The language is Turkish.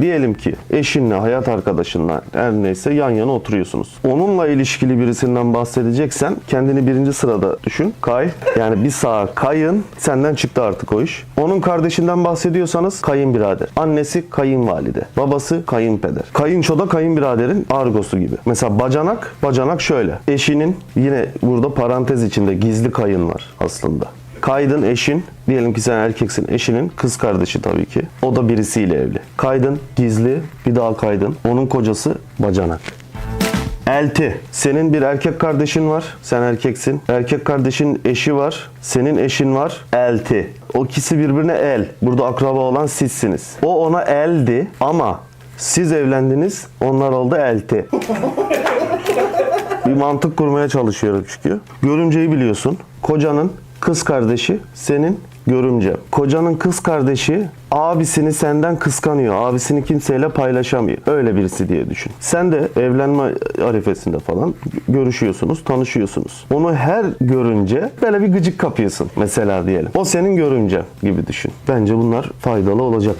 Diyelim ki eşinle, hayat arkadaşınla her neyse yan yana oturuyorsunuz. Onunla ilişkili birisinden bahsedeceksen kendini birinci sırada düşün. Kay. Yani bir sağa kayın. Senden çıktı artık o iş. Onun kardeşinden bahsediyorsanız kayınbirader. Annesi kayınvalide. Babası kayınpeder. Kayınço da kayınbiraderin argosu gibi. Mesela bacanak, bacanak şöyle. Eşinin yine burada parantez içinde gizli kayın var aslında. Kaydın eşin, diyelim ki sen erkeksin, eşinin kız kardeşi tabii ki. O da birisiyle evli. Kaydın gizli, bir daha kaydın. Onun kocası bacanak. Elti. Senin bir erkek kardeşin var. Sen erkeksin. Erkek kardeşin eşi var. Senin eşin var. Elti. O ikisi birbirine el. Burada akraba olan sizsiniz. O ona eldi ama siz evlendiniz. Onlar oldu elti. bir mantık kurmaya çalışıyorum çünkü. Görümceyi biliyorsun. Kocanın kız kardeşi senin görümce. Kocanın kız kardeşi abisini senden kıskanıyor. Abisini kimseyle paylaşamıyor. Öyle birisi diye düşün. Sen de evlenme arifesinde falan görüşüyorsunuz, tanışıyorsunuz. Onu her görünce böyle bir gıcık kapıyorsun mesela diyelim. O senin görümce gibi düşün. Bence bunlar faydalı olacak.